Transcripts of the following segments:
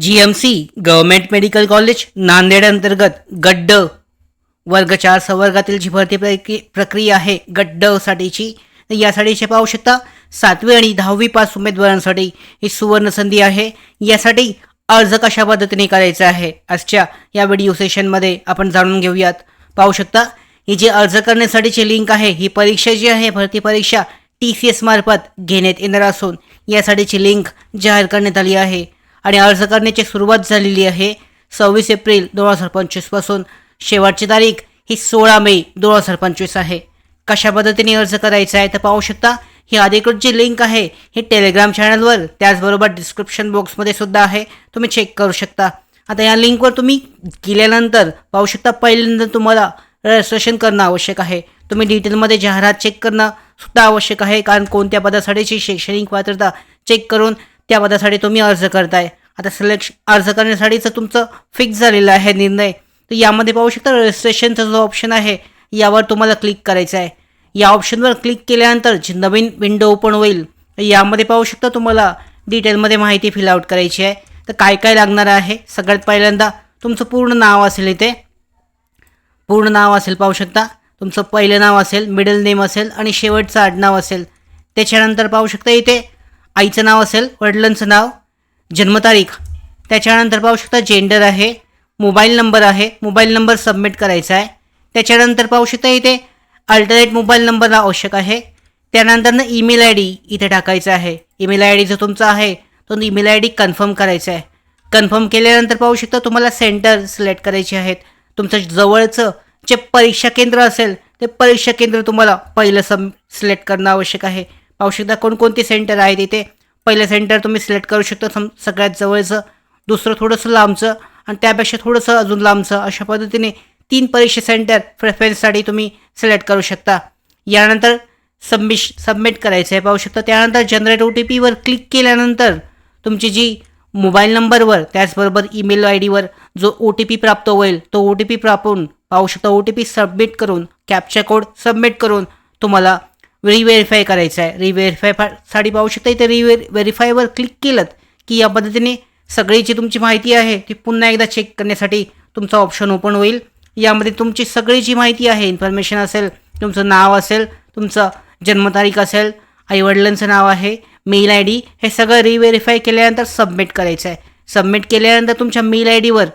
G M C government medical college Nanded अंतर्गत गड्ड. वर्ग चार संवर्गातील जी भरती प्रक्रि- प्रक्रिया आहे गड्ड साठीची यासाठीचे पाहू शकता सातवी आणि दहावी पास उमेदवारांसाठी ही सुवर्ण संधी आहे. यासाठी अर्ज कशा पद्धतीने करायचा आहे? आजच्या या व्हिडिओ सेशनमध्ये आपण जाणून घेऊयात. पाहू शकता ही जी अर्ज करण्यासाठीची लिंक आहे ही परीक्षा जी आहे भरती परीक्षा टी सी एस मार्फत घेण्यात येणार असून यासाठीची लिंक जाहीर करण्यात आली आहे. आणि अर्ज करण्याची सुरुवात झालेली आहे. सव्वीस एप्रिल दोन हजार पंचवीसपासून. शेवटची तारीख ही सोळा मे दोन हजार पंचवीस आहे. कशा पद्धतीने अर्ज करायचा आहे तर पाहू शकता. ही अधिकृत जी लिंक आहे ही टेलिग्राम चॅनलवर त्याचबरोबर डिस्क्रिप्शन बॉक्समध्ये सुद्धा आहे. तुम्ही चेक करू शकता. आता या लिंकवर तुम्ही गेल्यानंतर पाहू शकता पहिल्यांदा तुम्हाला रजिस्ट्रेशन करणं आवश्यक आहे. तुम्ही डिटेलमध्ये जाहिरात चेक करणं सुद्धा आवश्यक आहे कारण कोणत्या पदासाठीची शैक्षणिक पात्रता चेक करून त्या पदासाठी तुम्ही अर्ज करताय. आता सिलेक्श अर्ज करण्यासाठीचं तुमचं फिक्स झालेलं आहे निर्णय. तर यामध्ये पाहू शकता रजिस्ट्रेशनचा जो ऑप्शन आहे यावर तुम्हाला क्लिक करायचं आहे. या ऑप्शनवर क्लिक केल्यानंतर जी नवीन विंडो ओपन होईल यामध्ये पाहू शकता तुम्हाला डिटेलमध्ये माहिती फिल आउट करायची आहे. तर काय काय लागणार आहे? सगळ्यात पहिल्यांदा तुमचं पूर्ण नाव असेल इथे. पूर्ण नाव असेल पाहू शकता. तुमचं पहिलं नाव असेल मिडल नेम असेल आणि शेवटचं आडनाव असेल. त्याच्यानंतर पाहू शकता इथे आईचं नाव असेल वडिलांचं नाव. जन्मतारीख. त्याच्यानंतर पाहू शकता जेंडर आहे मोबाईल नंबर आहे मोबाईल नंबर सबमिट करायचा आहे. त्याच्यानंतर पाहू शकता इथे अल्टरनेट मोबाईल नंबर आवश्यक आहे. त्यानंतरनं ईमेल आय डी इथे टाकायचा आहे. ईमेल आय डी जो तुमचा आहे तो ईमेल आय डी कन्फर्म करायचा आहे. कन्फर्म केल्यानंतर पाहू शकता तुम्हाला सेंटर सिलेक्ट करायचे आहेत. तुमचं जवळचं जे परीक्षा केंद्र असेल ते परीक्षा केंद्र तुम्हाला पहिलं सम सिलेक्ट करणं आवश्यक आहे. पाहू शकता कोणकोणते सेंटर आहेत इथे. पहिलं सेंटर तुम्ही सिलेक्ट करू शकता सम सगळ्यात जवळचं दुसरं थोडंसं लांबचं आणि त्यापेक्षा थोडंसं अजून लांबचं. अशा पद्धतीने तीन परीक्षा सेंटर प्रेफरन्ससाठी तुम्ही सिलेक्ट करू शकता. यानंतर सबमिश सबमिट करायचं आहे पाहू शकता. त्यानंतर जनरेट ओ टी पीवर क्लिक केल्यानंतर तुमची जी मोबाईल नंबरवर त्याचबरोबर ईमेल आय डीवर जो ओ टी पी प्राप्त होईल तो ओ टी पी प्रापून पाहू शकता ओ टी पी सबमिट करून कॅप्चर कोड सबमिट करून तुम्हाला रिव्हेरीफाय करायचं आहे रिव्हेरीफायसाठी पाहू शकता इथे रिव्हे व्हेरीफायवर क्लिक केलं की या पद्धतीने सगळी जी तुमची माहिती आहे ती पुन्हा एकदा चेक करण्यासाठी तुमचा ऑप्शन ओपन होईल. यामध्ये तुमची सगळी जी माहिती आहे इन्फॉर्मेशन असेल तुमचं नाव असेल तुमचं जन्मतारीख असेल आईवडिलांचं नाव आहे मेल आय डी हे सगळं रिव्हेरीफाय केल्यानंतर सबमिट करायचं आहे सबमिट केल्यानंतर तुमच्या मेल आय डीवर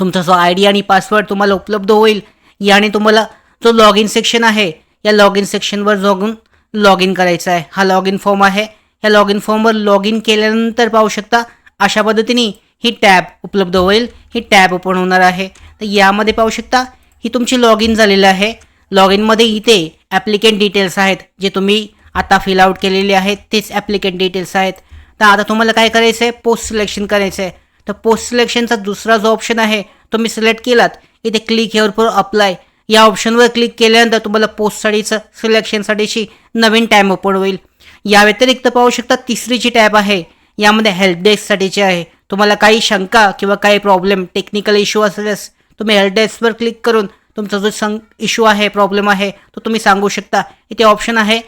तुमचा जो आय डी आणि पासवर्ड तुम्हाला उपलब्ध होईल याने तुम्हाला जो लॉग इन सेक्शन आहे या लॉग इन सेक्शनवर जाऊन लॉग इन करायचा आहे. हा लॉग इन फॉर्म आहे. या लॉग इन फॉर्मवर लॉग इन केल्यानंतर पाहू शकता अशा पद्धतीने ही टॅब उपलब्ध होईल. ही टॅब ओपन होणार आहे. तर यामध्ये पाहू शकता ही तुमची लॉग इन झालेलं आहे. लॉग इनमध्ये इथे ॲप्लिकेंट डिटेल्स आहेत जे तुम्ही आता फिल आउट केलेले आहेत तेच ॲप्लिकेंट डिटेल्स आहेत. तर आता तुम्हाला काय करायचं आहे? पोस्ट सिलेक्शन करायचं आहे. तर पोस्ट सिलेक्शनचा दुसरा जो ऑप्शन आहे तुम्ही सिलेक्ट केलात. इथे क्लिक हेअर फॉर अप्लाय या ऑप्शनवर क्लिक केल्यानंतर तुम्हाला पोस्टसाठीचं सिलेक्शनसाठीची नवीन टॅब ओपन होईल. या व्यतिरिक्त पाहू शकता तिसरी जी टॅब आहे. यामध्ये हेल्प डेस्कसाठीची आहे. तुम्हाला काही शंका किंवा काही प्रॉब्लेम टेक्निकल इश्यू असल्यास तुम्ही हेल्प डेस्कवर क्लिक करून तुमचा जो संग इश्यू आहे प्रॉब्लेम आहे तो तुम्ही सांगू शकता. इथे ऑप्शन आहे.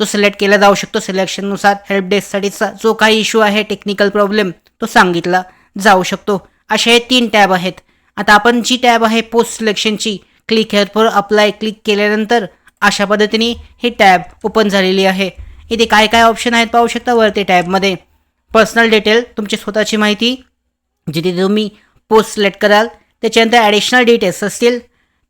तो सिलेक्ट केला जाऊ शकतो. सिलेक्शननुसार हेल्प डेस्कसाठीचा जो काही इश्यू आहे टेक्निकल प्रॉब्लेम तो सांगितला जाऊ शकतो. असे हे तीन टॅब आहेत. आता आपण जी टॅब आहे post सिलेक्शनची click here for apply click केल्यानंतर अशा पद्धतीने ही टॅब ओपन झालेली आहे. इथे काय काय ऑप्शन आहेत पाहू शकता वरती टॅबमध्ये पर्सनल डिटेल तुमची स्वतःची माहिती जिथे तुम्ही पोस्ट सिलेक्ट कराल त्याच्यानंतर ॲडिशनल डिटेल्स असतील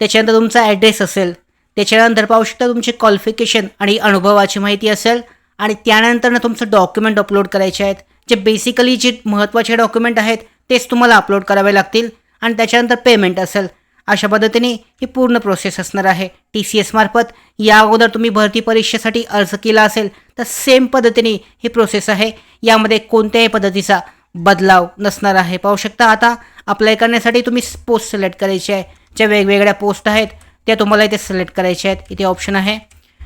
त्याच्यानंतर तुमचा ॲड्रेस असेल त्याच्यानंतर पाहू शकता तुमचे क्वालिफिकेशन आणि अनुभवाची माहिती असेल आणि त्यानंतर तुमचं डॉक्युमेंट अपलोड करायचे आहेत. जे बेसिकली जे महत्त्वाचे डॉक्युमेंट आहेत तेच तुम्हाला अपलोड करावे लागतील आणि त्याच्यानंतर पेमेंट असेल. अशा पद्धतीने ही पूर्ण प्रोसेस असणार आहे. टी सी एस मार्फत या अगोदर तुम्ही भरती परीक्षेसाठी अर्ज केला असेल तर सेम पद्धतीने ही प्रोसेस आहे. यामध्ये कोणत्याही पद्धतीचा बदलाव नसणार आहे. पाहू शकता आता अप्लाय करण्यासाठी तुम्ही पोस्ट सिलेक्ट करायचे आहे. ज्या वेगवेगळ्या पोस्ट आहेत त्या तुम्हाला इथे सिलेक्ट करायच्या आहेत. इथे ऑप्शन आहे.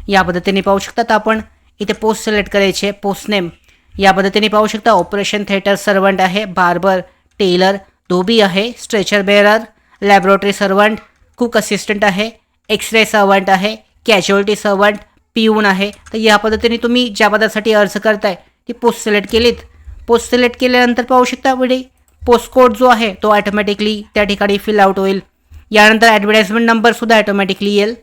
या पद्धतीने पाहू शकतात आपण इथे पोस्ट सिलेक्ट करायचे आहे. पोस्ट नेम या पद्धतीने पाहू शकता ऑपरेशन थिएटर सर्वंट आहे. बार्बर टेलर धोबी आहे. Stretcher bearer laboratory servant cook assistant आहे एक्सरे सर्वंट आहे कॅज्युअल्टी सर्वंट पिऊन आहे. तर या पद्धतीने तुम्ही ज्या पदासाठी अर्ज करताय ती पोस्ट सिलेक्ट केलीत. पोस्ट सिलेक्ट केल्यानंतर पाहू शकता पुढे पोस्ट कोड जो आहे तो ॲटोमॅटिकली त्या ठिकाणी फिल आउट होईल. यानंतर ॲडव्हर्टाइजमेंट नंबरसुद्धा ॲटोमॅटिकली येईल.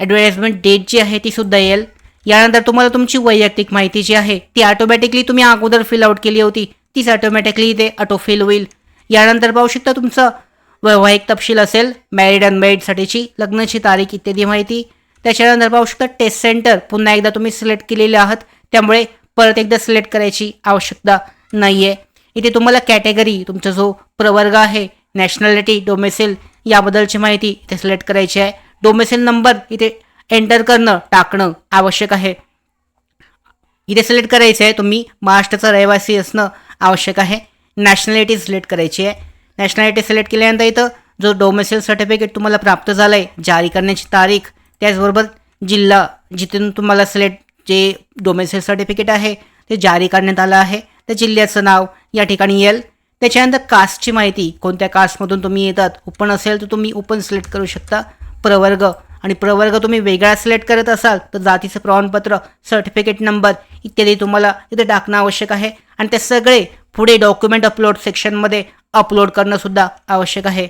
ॲडव्हर्टाइजमेंट डेट जी आहे ती सुद्धा येईल. यानंतर तुम्हाला तुमची वैयक्तिक माहिती जी आहे ती ऑटोमॅटिकली तुम्ही अगोदर फिल आउट केली होती तीच ऑटोमॅटिकली ते ऑटोफिल होईल. यानंतर पाहू शकता तुमचं वैवाहिक तपशील असेल मॅरिड अनमॅरिडसाठीची लग्नाची तारीख इत्यादी माहिती. त्याच्यानंतर पाहू शकता टेस्ट सेंटर पुन्हा एकदा तुम्ही सिलेक्ट केलेले आहात. त्यामुळे परत एकदा सिलेक्ट करायची आवश्यकता नाही आहे इथे तुम्हाला कॅटेगरी तुमचा जो प्रवर्ग आहे नॅशनॅलिटी डोमेसिल याबद्दलची माहिती इथे सिलेक्ट करायची आहे. डोमेसिल नंबर इथे एंटर करणं टाकणं आवश्यक आहे. इथे सिलेक्ट करायचं आहे तुम्ही महाराष्ट्राचा रहिवासी असणं आवश्यक आहे. नॅशनॅलिटी सिलेक्ट करायची आहे. नॅशनॅलिटी सिलेक्ट केल्यानंतर इथं जो डोमेसिल सर्टिफिकेट तुम्हाला प्राप्त झालं आहे जारी करण्याची तारीख त्याचबरोबर जिल्हा जिथून तुम्हाला सिलेक्ट जे डोमेसिल सर्टिफिकेट आहे ते जारी करण्यात आलं आहे. त्या जिल्ह्याचं नाव या ठिकाणी येईल. त्याच्यानंतर कास्टची माहिती कोणत्या कास्टमधून तुम्ही येतात ओपन असेल तर तुम्ही ओपन सिलेक्ट करू शकता. प्रवर्ग आणि प्रवर्ग तुम्ही वेगळा सिलेक्ट करत असाल तर जातीचं प्रमाणपत्र सर्टिफिकेट नंबर इत्यादी तुम्हाला इथे टाकणं आवश्यक आहे. आणि ते सगळे पुढे डॉक्युमेंट अपलोड सेक्शनमध्ये अपलोड करणंसुद्धा आवश्यक आहे.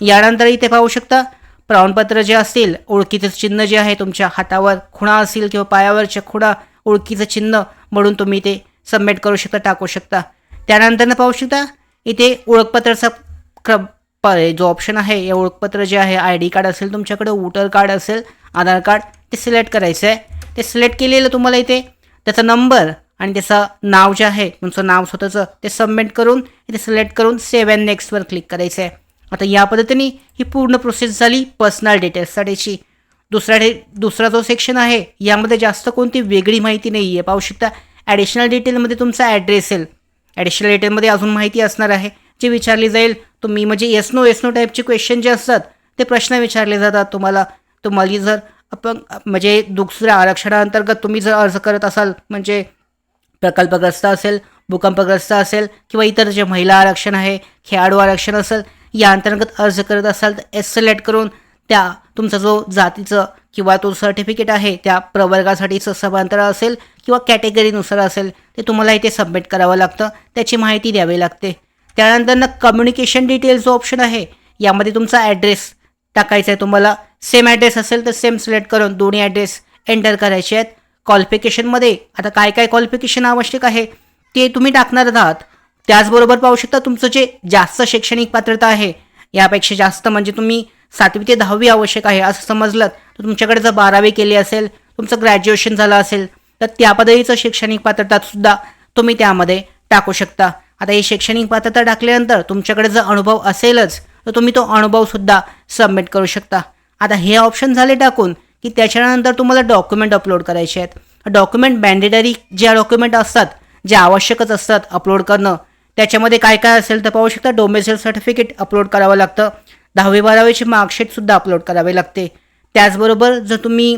यानंतर इथे पाहू शकता प्रमाणपत्र जे असतील ओळखीचं चिन्ह जे आहे तुमच्या हातावर खुणा असेल किंवा पायावरच्या खुणा ओळखीचं चिन्ह म्हणून तुम्ही ते सबमिट करू शकता टाकू शकता. त्यानंतर पाहू शकता इथे ओळखपत्राचा क्र प जो ऑप्शन आहे हे ओळखपत्र जे आहे आय डी कार्ड असेल तुमच्याकडे वोटर कार्ड असेल आधार कार्ड ते सिलेक्ट करायचं आहे ते सिलेक्ट केलेलं तुम्हाला इथे त्याचा नंबर आणि त्याचं नाव जे आहे तुमचं नाव स्वतःचं ते सबमिट करून ते सिलेक्ट करून सेव्ह अँड नेक्स्टवर क्लिक करायचं आहे आता या पद्धतीने ही पूर्ण प्रोसेस झाली पर्सनल डिटेल्ससाठीची दुसरा डे दुसरा जो सेक्शन आहे यामध्ये जास्त कोणती वेगळी माहिती नाही आहे पाहू शकता ॲडिशनल डिटेलमध्ये तुमचा ॲड्रेस येईल. ॲडिशनल डिटेलमध्ये अजून माहिती असणार आहे. जी विचारली जाईल तुम्ही म्हणजे येस नो येस नो टाईपचे क्वेश्चन जे असतात ते प्रश्न विचारले जातात तुम्हाला. तुम्हाला जर आपण म्हणजे दुसऱ्या आरक्षणाअंतर्गत तुम्ही जर अर्ज करत असाल म्हणजे प्रकल्पग्रस्त असेल भूकंपग्रस्त असेल किंवा इतर जे महिला आरक्षण आहे खेळाडू आरक्षण असेल या अंतर्गत अर्ज करत असाल तर एस सिलेक्ट करून त्या तुमचा जो जातीचं किंवा तो सर्टिफिकेट आहे त्या प्रवर्गासाठीचं समांतर असेल किंवा कॅटेगरीनुसार असेल ते तुम्हाला इथे सबमिट करावं लागतं. त्याची माहिती द्यावी लागते. त्यानंतर ना कम्युनिकेशन डिटेल्स जो ऑप्शन आहे यामध्ये तुमचा ॲड्रेस टाकायचा आहे तुम्हाला. सेम ॲड्रेस असेल तर सेम सिलेक्ट करून दोन्ही ॲड्रेस एंटर करायचे आहेत. क्वालिफिकेशनमध्ये आता काय काय क्वालिफिकेशन आवश्यक आहे? ते तुम्ही टाकणार आहात. त्याचबरोबर पाहू शकता तुमचं जे जास्त शैक्षणिक पात्रता आहे यापेक्षा जास्त म्हणजे तुम्ही सातवी ते दहावी आवश्यक आहे असं समजलं तर तुमच्याकडे जर बारावी केली असेल तुमचं ग्रॅज्युएशन झालं असेल तर त्या पदवीचं शैक्षणिक पात्रता सुद्धा तुम्ही त्यामध्ये टाकू शकता. आता ही शैक्षणिक पात्रता टाकल्यानंतर तुमच्याकडे जर अनुभव असेलच तर तुम्ही तो अनुभवसुद्धा सबमिट करू शकता. आता हे ऑप्शन झाले टाकून की त्याच्यानंतर तुम्हाला डॉक्युमेंट अपलोड करायचे आहेत. डॉक्युमेंट मॅन्डेटरी ज्या डॉक्युमेंट असतात जे आवश्यकच असतात अपलोड करणं त्याच्यामध्ये काय काय असेल तर पाहू शकता डोमेसिल सर्टिफिकेट अपलोड करावं लागतं. दहावी बारावीची मार्कशीटसुद्धा अपलोड करावे लागते. त्याचबरोबर जर तुम्ही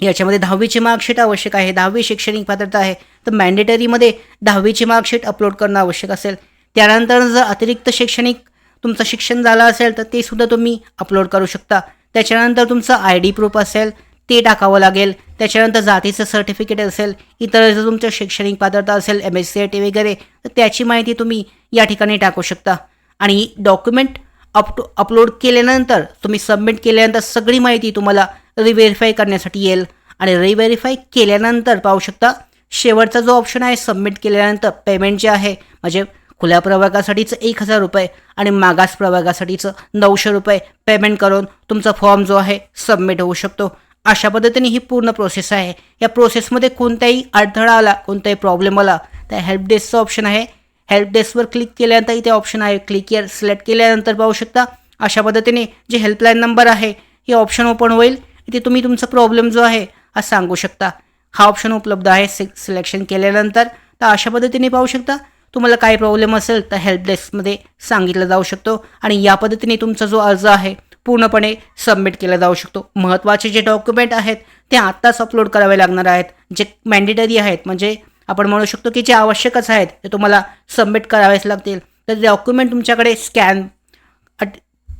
याच्यामध्ये दहावीची मार्कशीट आवश्यक आहे दहावी शैक्षणिक पात्रता आहे तर मॅन्डेटरीमध्ये दहावीची मार्कशीट अपलोड करणं आवश्यक असेल. त्यानंतर जर अतिरिक्त शैक्षणिक तुमचं शिक्षण झालं असेल तर ते सुद्धा तुम्ही अपलोड करू शकता. त्याच्यानंतर तुमचं आय डी प्रूफ असेल ते टाकावं लागेल. त्याच्यानंतर जातीचं सर्टिफिकेट असेल इतर जर तुमचं शैक्षणिक पात्रता असेल M S C I T वगैरे तर त्याची माहिती तुम्ही या ठिकाणी टाकू शकता. आणि डॉक्युमेंट अप अपलोड केल्यानंतर तुम्ही सबमिट केल्यानंतर सगळी माहिती तुम्हाला रिव्हेरीफाय करण्यासाठी येईल. आणि रिव्हेरीफाय केल्यानंतर पाहू शकता शेवटचा जो ऑप्शन आहे सबमिट केल्यानंतर पेमेंट जे आहे म्हणजे खुल्या प्रवर्गासाठीचं एक हजार रुपये आणि मागास प्रवर्गासाठीचं नऊशे रुपये पेमेंट करून तुमचा फॉर्म जो आहे सबमिट होऊ शकतो. अशा पद्धतीने ही पूर्ण प्रोसेस आहे. या प्रोसेसमध्ये कोणताही अडथळा आला कोणताही प्रॉब्लेम आला तर हेल्प डेस्कचं ऑप्शन आहे. हेल्प डेस्कवर क्लिक केल्यानंतर इथे ऑप्शन आहे क्लिक केअर सिलेक्ट केल्यानंतर पाहू शकता अशा पद्धतीने जे हेल्पलाईन नंबर आहे हे ऑप्शन ओपन होईल. इथे तुम्ही तुमचा प्रॉब्लेम जो आहे हा सांगू शकता. हा ऑप्शन उपलब्ध आहे सि सिलेक्शन केल्यानंतर. तर अशा पद्धतीने पाहू शकता तुम्हाला काय प्रॉब्लेम असेल तर हेल्प डेस्कमध्ये सांगितलं जाऊ शकतो आणि या पद्धतीने तुमचा जो अर्ज आहे पूर्णपणे सबमिट केला जाऊ शकतो. महत्त्वाचे जे डॉक्युमेंट आहेत ते आत्ताच अपलोड करावे लागणार आहेत. जे मॅन्डेटरी आहेत म्हणजे आपण म्हणू शकतो की जे आवश्यकच आहेत ते तुम्हाला सबमिट करावेच लागतील. तर डॉक्युमेंट तुमच्याकडे स्कॅन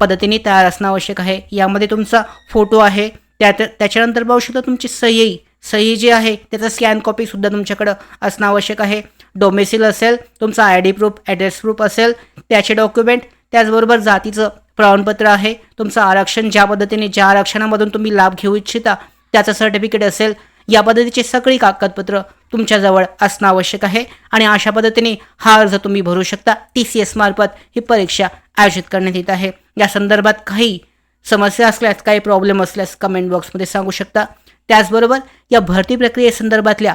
पद्धतीने तयार असणं आवश्यक आहे. यामध्ये तुमचा फोटो आहे. त्यात त्याच्यानंतर पाहू शकता तुमची सही. सही जी आहे त्याचा स्कॅन कॉपीसुद्धा तुमच्याकडं असणं आवश्यक आहे. डोमेसिल असेल तुमचा I D proof address proof असेल त्याचे डॉक्युमेंट त्याचबरोबर जातीचं प्रमाणपत्र आहे तुमचं आरक्षण ज्या पद्धतीने ज्या आरक्षणामधून तुम्ही लाभ घेऊ इच्छिता त्याचं सर्टिफिकेट असेल या पद्धतीची सगळी कागदपत्र तुमच्याजवळ असणं आवश्यक आहे. आणि अशा पद्धतीने हा अर्ज तुम्ही भरू शकता. टी सी एस मार्फत ही परीक्षा आयोजित करण्यात येत आहे. या संदर्भात काही समस्या असल्यास काही प्रॉब्लेम असल्यास कमेंट बॉक्समध्ये सांगू शकता. त्याचबरोबर या भरती प्रक्रियेसंदर्भातल्या